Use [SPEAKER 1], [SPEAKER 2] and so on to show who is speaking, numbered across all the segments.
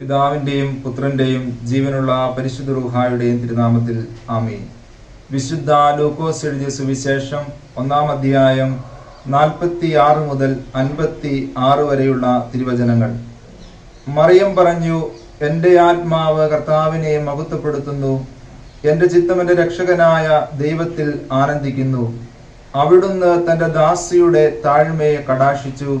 [SPEAKER 1] പിതാവിന്റെയും പുത്രന്റെയും ജീവനുള്ള പരിശുദ്ധ റുഹായുടെയും തിരുനാമത്തിൽ ആമീൻ. വിശുദ്ധ ലൂക്കോസ് എഴുതിയ സുവിശേഷം ഒന്നാം അധ്യായം നാൽപ്പത്തി ആറ് മുതൽ അൻപത്തി ആറ് വരെയുള്ള തിരുവചനങ്ങൾ. മറിയം പറഞ്ഞു എന്റെ ആത്മാവ് കർത്താവിനെ മഹത്വപ്പെടുത്തുന്നു. എന്റെ ചിത്തം എന്റെ രക്ഷകനായ ദൈവത്തിൽ ആനന്ദിക്കുന്നു. അവിടുന്ന് തന്റെ ദാസിയുടെ താഴ്മയെ കടാക്ഷിച്ചു.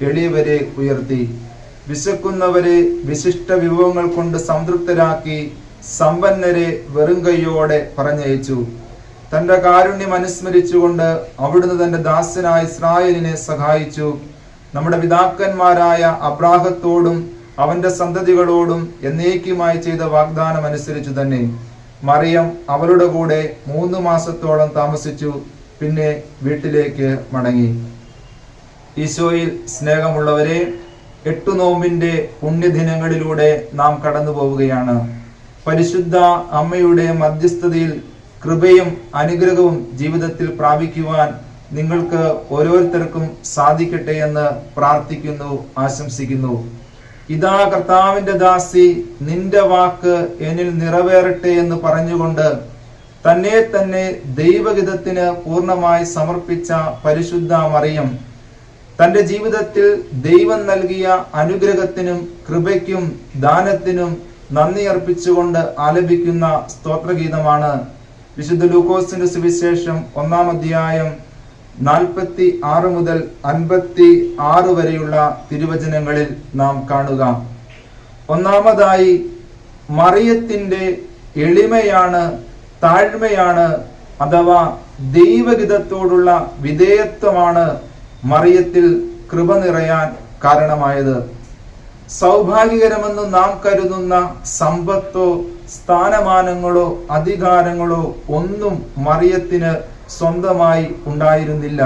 [SPEAKER 1] എളിയവരെ ഉയർത്തി. വിശക്കുന്നവരെ വിശിഷ്ട വിഭവങ്ങൾ കൊണ്ട് സംതൃപ്തരാക്കി സമ്പന്നരെ വെറും കയ്യോടെ പറഞ്ഞയച്ചു. തന്റെ കാരുണ്യം അനുസ്മരിച്ചുകൊണ്ട് അവിടുന്ന് തന്റെ ദാസനായ ഇസ്രായേലിനെ സഹായിച്ചു. നമ്മുടെ പിതാക്കന്മാരായ അബ്രാഹത്തോടും അവന്റെ സന്തതികളോടും എന്നേക്കുമായി ചെയ്ത വാഗ്ദാനം അനുസരിച്ചു തന്നെ. മറിയം അവരുടെ കൂടെ മൂന്ന് മാസത്തോളം താമസിച്ചു. പിന്നെ വീട്ടിലേക്ക് മടങ്ങി. ഈശോയിൽ സ്നേഹമുള്ളവരെ എട്ടു നോമ്പിന്റെ പുണ്യദിനങ്ങളിലൂടെ നാം കടന്നു പോവുകയാണ്. പരിശുദ്ധ അമ്മയുടെ മധ്യസ്ഥതയിൽ കൃപയും അനുഗ്രഹവും ജീവിതത്തിൽ പ്രാപിക്കുവാൻ നിങ്ങൾക്ക് ഓരോരുത്തർക്കും സാധിക്കട്ടെ എന്ന് പ്രാർത്ഥിക്കുന്നു ആശംസിക്കുന്നു. ഇതാ കർത്താവിന്റെ ദാസി നിന്റെ വാക്ക് എന്നിൽ നിറവേറട്ടെ എന്ന് പറഞ്ഞുകൊണ്ട് തന്നെ തന്നെ ദൈവഹിതത്തിന് പൂർണമായി സമർപ്പിച്ച പരിശുദ്ധ മറിയം തന്റെ ജീവിതത്തിൽ ദൈവം നൽകിയ അനുഗ്രഹത്തിനും കൃപയ്ക്കും ദാനത്തിനും നന്ദി അർപ്പിച്ചുകൊണ്ട് ആലപിക്കുന്ന സ്തോത്രഗീതമാണ് വിശുദ്ധ ലൂക്കോസിന്റെ സുവിശേഷം ഒന്നാം അധ്യായം നാൽപ്പത്തി ആറ് മുതൽ അൻപത്തി ആറ് വരെയുള്ള തിരുവചനങ്ങളിൽ നാം കാണുക. ഒന്നാമതായി മറിയത്തിന്റെ എളിമയാണ് താഴ്മയാണ് അഥവാ ദൈവഗിതത്തോടുള്ള വിധേയത്വമാണ് മറിയത്തിൽ കൃപ നിറയാൻ കാരണമായത്. സൗഭാഗ്യകരമെന്ന് നാം കരുതുന്ന സമ്പത്തോ സ്ഥാനമാനങ്ങളോ അധികാരങ്ങളോ ഒന്നും മറിയത്തിന് സ്വന്തമായി ഉണ്ടായിരുന്നില്ല.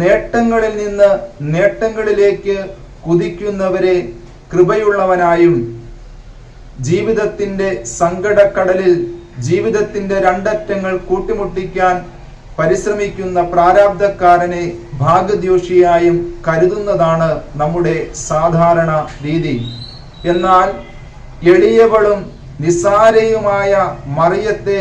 [SPEAKER 1] നേട്ടങ്ങളിൽ നിന്ന് നേട്ടങ്ങളിലേക്ക് കുതിക്കുന്നവരെ കൃപയുള്ളവനായും ജീവിതത്തിന്റെ സങ്കടക്കടലിൽ ജീവിതത്തിന്റെ രണ്ടറ്റങ്ങൾ കൂട്ടിമുട്ടിക്കാൻ പരിശ്രമിക്കുന്ന പ്രാരാബ്ധക്കാരനെ ഭാഗ്യദ്യോഷിയായും കരുതുന്നതാണ് നമ്മുടെ സാധാരണ രീതി. എന്നാൽ എളിയവളും നിസാരയുമായ മറിയത്തെ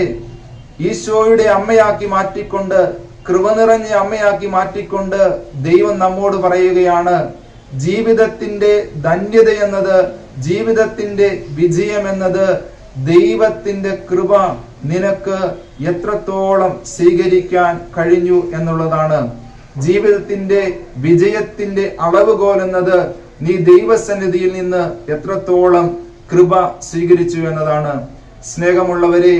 [SPEAKER 1] ഈശോയുടെ അമ്മയാക്കി മാറ്റിക്കൊണ്ട് കൃപ നിറഞ്ഞ അമ്മയാക്കി മാറ്റിക്കൊണ്ട് ദൈവം നമ്മോട് പറയുകയാണ് ജീവിതത്തിന്റെ ധന്യത എന്നത് ജീവിതത്തിന്റെ വിജയം എന്നത് ദൈവത്തിന്റെ കൃപ നിനക്ക് എത്രത്തോളം സ്വീകരിക്കാൻ കഴിഞ്ഞു എന്നുള്ളതാണ്. ജീവിതത്തിന്റെ വിജയത്തിന്റെ അളവുകോൽ എന്നത് നീ ദൈവസന്നിധിയിൽ നിന്ന് എത്രത്തോളം കൃപ സ്വീകരിച്ചു എന്നതാണ്. സ്നേഹമുള്ളവരെ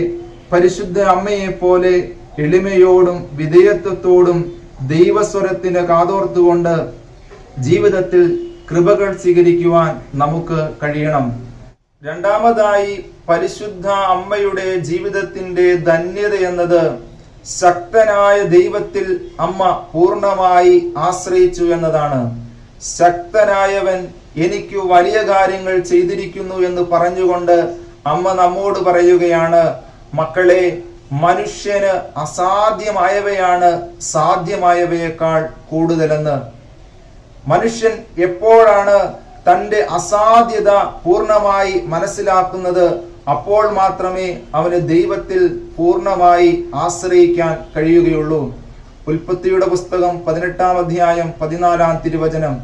[SPEAKER 1] പരിശുദ്ധ അമ്മയെ പോലെ എളിമയോടും വിധേയത്വത്തോടും ദൈവസ്വരത്തിന് കാതോർത്തുകൊണ്ട് ജീവിതത്തിൽ കൃപകൾ സ്വീകരിക്കുവാൻ നമുക്ക് കഴിയണം. രണ്ടാമതായി പരിശുദ്ധ അമ്മയുടെ ജീവിതത്തിന്റെ ധന്യത എന്നത് ശക്തനായ ദൈവത്തിൽ അമ്മ പൂർണമായി ആശ്രയിച്ചു എന്നതാണ്. ശക്തനായവൻ എനിക്ക് വലിയ കാര്യങ്ങൾ ചെയ്തിരിക്കുന്നു എന്ന് പറഞ്ഞുകൊണ്ട് അമ്മ നമ്മോട് പറയുകയാണ് മക്കളെ മനുഷ്യന് അസാധ്യമായവയാണ് സാധ്യമായവയേക്കാൾ കൂടുതലെന്ന്. മനുഷ്യൻ എപ്പോഴാണ് തന്റെ അസാധ്യത പൂർണമായി മനസ്സിലാക്കുന്നത് അപ്പോൾ മാത്രമേ അവന് ദൈവത്തിൽ പൂർണമായി ആശ്രയിക്കാൻ കഴിയുകയുള്ളൂ. ഉൽപ്പത്തിയുടെ പുസ്തകം പതിനെട്ടാം അധ്യായം പതിനാലാം തിരുവചനം.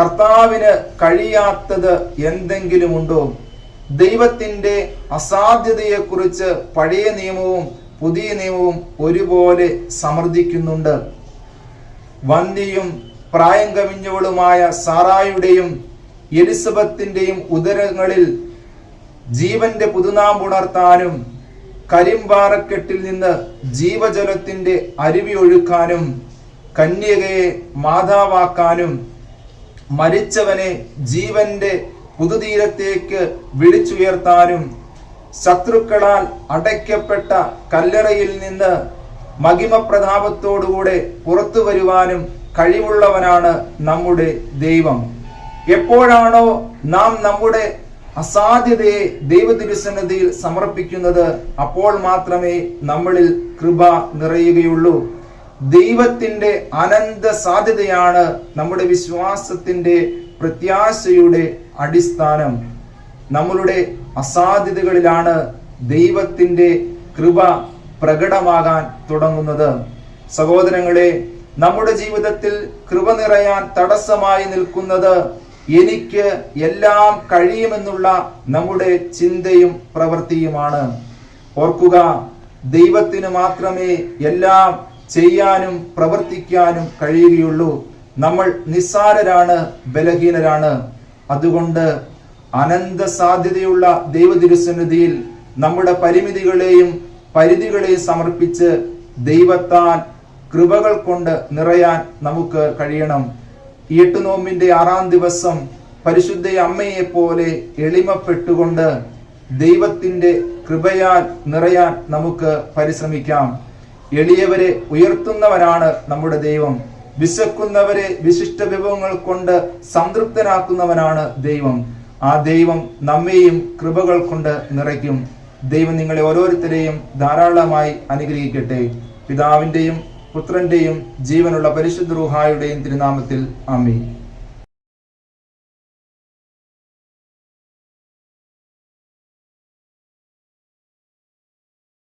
[SPEAKER 1] കർത്താവിന് കഴിയാത്തത് എന്തെങ്കിലുമുണ്ടോ? ദൈവത്തിന്റെ അസാധ്യതയെക്കുറിച്ച് പഴയ നിയമവും പുതിയ നിയമവും ഒരുപോലെ സമർത്ഥിക്കുന്നുണ്ട്. വന്ധിയും പ്രായം കവിഞ്ഞവളുമായ സാറായുടെയും എലിസബത്തിന്റെയും ഉദരങ്ങളിൽ ജീവന്റെ പുതുനാം ഉണർത്താനും കരിമ്പാറക്കെട്ടിൽ നിന്ന് ജീവജലത്തിന്റെ അരുവി ഒഴുക്കാനും കന്യകയെ മാതാവാക്കാനും മരിച്ചവനെ ജീവന്റെ പുതുതീരത്തേക്ക് വിളിച്ചുയർത്താനും ശത്രുക്കളാൽ അടയ്ക്കപ്പെട്ട കല്ലറയിൽ നിന്ന് മഹിമ പ്രതാപത്തോടുകൂടെ പുറത്തു വരുവാനും കഴിവുള്ളവനാണ് നമ്മുടെ ദൈവം. എപ്പോഴാണോ നാം നമ്മുടെ അസാധ്യതയെ ദൈവതിരുസന്നതിയിൽ സമർപ്പിക്കുന്നത് അപ്പോൾ മാത്രമേ നമ്മളിൽ കൃപ നിറയുകയുള്ളൂ. ദൈവത്തിന്റെ അനന്ത സാധ്യതയാണ് നമ്മുടെ വിശ്വാസത്തിന്റെ പ്രത്യാശയുടെ അടിസ്ഥാനം. നമ്മളുടെ അസാധ്യതകളിലാണ് ദൈവത്തിന്റെ കൃപ പ്രകടമാകാൻ തുടങ്ങുന്നത്. സഹോദരങ്ങളെ നമ്മുടെ ജീവിതത്തിൽ കൃപ നിറയാൻ തടസ്സമായി നിൽക്കുന്നത് എനിക്ക് എല്ലാം കഴിയുമെന്നുള്ള നമ്മുടെ ചിന്തയും പ്രവൃത്തിയുമാണ്. ഓർക്കുക ദൈവത്തിന് മാത്രമേ എല്ലാം ചെയ്യാനും പ്രവർത്തിക്കാനും കഴിയുകയുള്ളൂ. നമ്മൾ നിസ്സാരരാണ് ബലഹീനരാണ്. അതുകൊണ്ട് അനന്ത സാധ്യതയുള്ള ദൈവതിരുസന്നിധിയിൽ നമ്മുടെ പരിമിതികളെയും പരിധികളെയും സമർപ്പിച്ച് ദൈവത്താൽ കൃപകൾ കൊണ്ട് നിറയാൻ നമുക്ക് കഴിയണം. ഈ എട്ട് നോമ്പിന്റെ ആറാം ദിവസം പരിശുദ്ധ അമ്മയെ പോലെ എളിമപ്പെട്ടുകൊണ്ട് ദൈവത്തിന്റെ കൃപയാൽ നിറയാൻ നമുക്ക് പരിശ്രമിക്കാം. എളിയവരെ ഉയർത്തുന്നവനാണ് നമ്മുടെ ദൈവം. വിശക്കുന്നവരെ വിശിഷ്ട വിഭവങ്ങൾ കൊണ്ട് സംതൃപ്തരാക്കുന്നവനാണ് ദൈവം. ആ ദൈവം നമ്മെയും കൃപകൾ കൊണ്ട് നിറയ്ക്കും. ദൈവം നിങ്ങളെ ഓരോരുത്തരെയും ധാരാളമായി അനുഗ്രഹിക്കട്ടെ. പിതാവിന്റെയും പുത്രന്റെയും ജീവനുള്ള പരിശുദ്ധ റൂഹായുടെയും തിരുനാമത്തിൽ ആമീൻ.